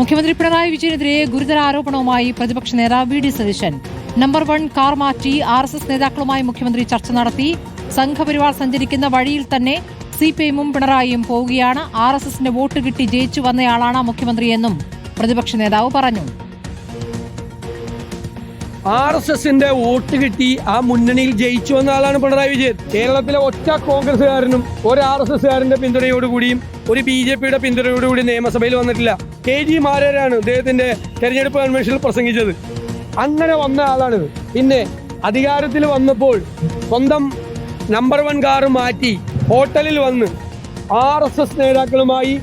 മുഖ്യമന്ത്രി പിണറായി വിജയനെതിരെ ഗുരുതര ആരോപണവുമായി പ്രതിപക്ഷ നേതാവ് V D Satheesan. Number one car മാറ്റി ആർ എസ് എസ് നേതാക്കളുമായി മുഖ്യമന്ത്രി ചർച്ച നടത്തി. സംഘപരിവാർ സഞ്ചരിക്കുന്ന വഴിയിൽ തന്നെ സിപിഐഎമ്മും പിണറായിയും പോവുകയാണ്. ആർ എസ് എസിന്റെ വോട്ട് കിട്ടി ജയിച്ചു വന്നയാളാണ് മുഖ്യമന്ത്രിയെന്നും പ്രതിപക്ഷ നേതാവ് പറഞ്ഞു. ആർ എസ് എസിന്റെ വോട്ട് കിട്ടി ആ മുന്നണിയിൽ ജയിച്ചു വന്ന ആളാണ് പിണറായി വിജയൻ. കേരളത്തിലെ ഒറ്റ കോൺഗ്രസുകാരനും ഒരു ആർ എസ് എസുകാരന്റെ പിന്തുണയോടുകൂടിയും ഒരു ബി ജെ പിയുടെ പിന്തുണയോടുകൂടി നിയമസഭയിൽ വന്നിട്ടില്ല. കെ ജി മാരാരാണ് അദ്ദേഹത്തിന്റെ തെരഞ്ഞെടുപ്പ് കൺവെൻഷനിൽ പ്രസംഗിച്ചത്. അങ്ങനെ വന്ന ആളാണിത് പിന്നെ അധികാരത്തിൽ വന്നപ്പോൾ സ്വന്തം നമ്പർ വൺ കാറ് മാറ്റി ഹോട്ടലിൽ വന്ന് ആർ എസ് എസ് നേതാക്കളുമായി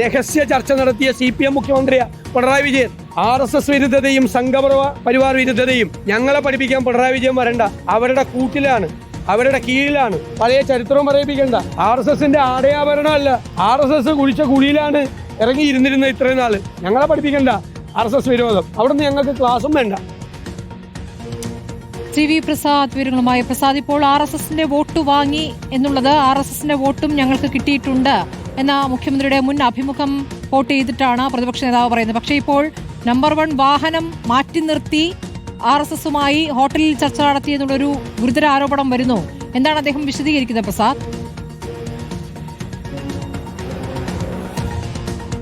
രഹസ്യ ചർച്ച നടത്തിയ C P M മുഖ്യമന്ത്രിയാ Pinarayi Vijayan R S S വിരുദ്ധതയും സംഘപരവ പരിവാർ വിരുദ്ധതയും ഞങ്ങളെ പഠിപ്പിക്കാൻ പിണറായി വിജയൻ വരണ്ട. അവരുടെ കൂട്ടിലാണ് അവരുടെ കീഴിലാണ്. പഴയ ചരിത്രവും പറയിപ്പിക്കേണ്ട. ആർ എസ് എസിന്റെ ആടയാഭരണമല്ല. ആർ എസ് എസ് കുഴിച്ച കുഴിയിലാണ് ഇറങ്ങിയിരുന്നിരുന്നത് ഇത്രയും നാൾ. ഞങ്ങളെ പഠിപ്പിക്കണ്ട. ആർ എസ് എസ് വിരോധം. അവിടുന്ന് ഞങ്ങൾക്ക് ക്ലാസ്സും വേണ്ട. ടി വി പ്രസാദ് വിവരങ്ങളുമായി പ്രസാദ്. ഇപ്പോൾ ആർ എസ് എസിന്റെ വോട്ട് വാങ്ങി എന്നുള്ളത് ആർ എസ് എസിന്റെ വോട്ടും ഞങ്ങൾക്ക് കിട്ടിയിട്ടുണ്ട്. എന്ന മുഖ്യമന്ത്രിയുടെ മുൻ അഭിമുഖം വോട്ട് ചെയ്തിട്ടാണ് പ്രതിപക്ഷ നേതാവ് പറയുന്നത്. പക്ഷേ ഇപ്പോൾ നമ്പർ വൺ വാഹനം മാറ്റി നിർത്തി ആർ എസ് എസുമായി ഹോട്ടലിൽ ചർച്ച നടത്തിയെന്നുള്ളൊരു ഗുരുതര ആരോപണം വരുന്നു. എന്താണ് അദ്ദേഹം വിശദീകരിക്കുന്നത് പ്രസാദ്?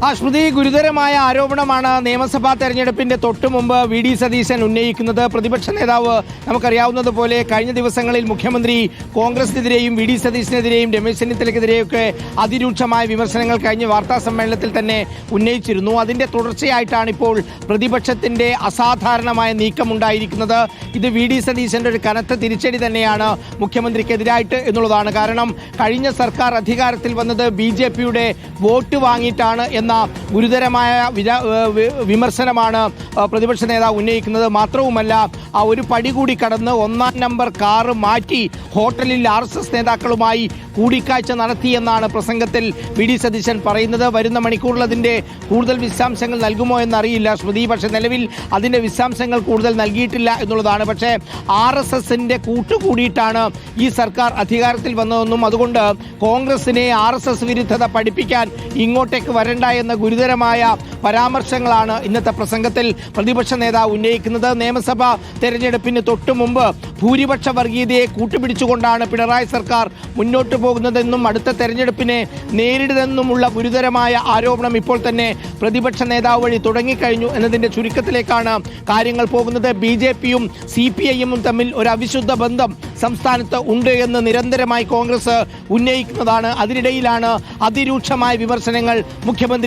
ആ ഗുരുതരമായ ആരോപണമാണ് നിയമസഭാ തെരഞ്ഞെടുപ്പിന്റെ തൊട്ടു മുമ്പ് വി ഡി സതീശൻ ഉന്നയിക്കുന്നത്. പ്രതിപക്ഷ നേതാവ് നമുക്കറിയാവുന്നതുപോലെ കഴിഞ്ഞ ദിവസങ്ങളിൽ മുഖ്യമന്ത്രി കോൺഗ്രസിനെതിരെയും വി ഡി സതീശനെതിരെയും രമേശ് ചെന്നിത്തലയ്ക്കെതിരെയൊക്കെ അതിരൂക്ഷമായ വിമർശനങ്ങൾ കഴിഞ്ഞ വാർത്താ സമ്മേളനത്തിൽ തന്നെ ഉന്നയിച്ചിരുന്നു. അതിന്റെ തുടർച്ചയായിട്ടാണ് ഇപ്പോൾ പ്രതിപക്ഷത്തിന്റെ അസാധാരണമായ നീക്കമുണ്ടായിരിക്കുന്നത്. ഇത് വി ഡി സതീശന്റെ ഒരു കനത്ത തിരിച്ചടി തന്നെയാണ് മുഖ്യമന്ത്രിക്കെതിരായിട്ട് എന്നുള്ളതാണ്. കാരണം കഴിഞ്ഞ സർക്കാർ അധികാരത്തിൽ വന്നത് ബി ജെ പിയുടെ വോട്ട് വാങ്ങിയിട്ടാണ് എന്ന ഗുരുതരമായ ഏഹ് വി- വിമർശനമാണ് പ്രതിപക്ഷ നേതാവ് ഉന്നയിക്കുന്നത്. മാത്രവുമല്ല ആ ഒരു പടി കൂടി കടന്ന് ഒന്നാം നമ്പർ കാറ് മാറ്റി ഹോട്ടലിൽ ആർ എസ് എസ് നേതാക്കളുമായി കൂടിക്കാഴ്ച നടത്തിയെന്നാണ് പ്രസംഗത്തിൽ വി ഡി സതീശൻ പറയുന്നത്. വരുന്ന മണിക്കൂറിൽ അതിന്റെ കൂടുതൽ വിശദാംശങ്ങൾ നൽകുമോ എന്നറിയില്ല. ശ്രുതി പക്ഷെ നിലവിൽ അതിന്റെ വിശദാംശങ്ങൾ കൂടുതൽ നൽകിയിട്ടില്ല എന്നുള്ളതാണ്. പക്ഷേ ആർ എസ് എസിന്റെ കൂട്ടുകൂടിയിട്ടാണ് ഈ സർക്കാർ അധികാരത്തിൽ വന്നതെന്നും അതുകൊണ്ട് കോൺഗ്രസിനെ ആർ എസ് എസ് വിരുദ്ധത പഠിപ്പിക്കാൻ ഇങ്ങോട്ടേക്ക് വരണ്ട എന്ന ഗുരുതരമായ പരാമർശങ്ങളാണ് ഇന്നത്തെ പ്രസംഗത്തിൽ പ്രതിപക്ഷ നേതാവ് ഉന്നയിക്കുന്നത്. നിയമസഭാ തെരഞ്ഞെടുപ്പിന് തൊട്ടു മുമ്പ് ഭൂരിപക്ഷ വർഗീയതയെ കൂട്ടുപിടിച്ചുകൊണ്ടാണ് പിണറായി സർക്കാർ മുന്നോട്ട് പോകുന്നതെന്നും അടുത്ത തെരഞ്ഞെടുപ്പിനെ നേരിടുന്നതെന്നുമുള്ള ഗുരുതരമായ ആരോപണം ഇപ്പോൾ തന്നെ പ്രതിപക്ഷ നേതാവ് വഴി തുടങ്ങിക്കഴിഞ്ഞു എന്നതിന്റെ ചുരുക്കത്തിലേക്കാണ് കാര്യങ്ങൾ പോകുന്നത്. ബി ജെ പിയും സി പി ഐയും തമ്മിൽ ഒരു അവിശുദ്ധ ബന്ധം സംസ്ഥാനത്ത് ഉണ്ട് എന്ന് നിരന്തരമായി കോൺഗ്രസ് ഉന്നയിക്കുന്നതാണ്. അതിനിടയിലാണ് അതിരൂക്ഷമായ വിമർശനങ്ങൾ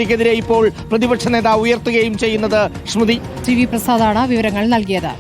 മുഖ്യമന്ത്രിക്കെതിരെ ഇപ്പോൾ പ്രതിപക്ഷ നേതാവ് ഉയർത്തുകയും ചെയ്യുന്നത് സ്മൃതി ടി വി പ്രസാദാണ് വിവരങ്ങൾ നൽകിയത്.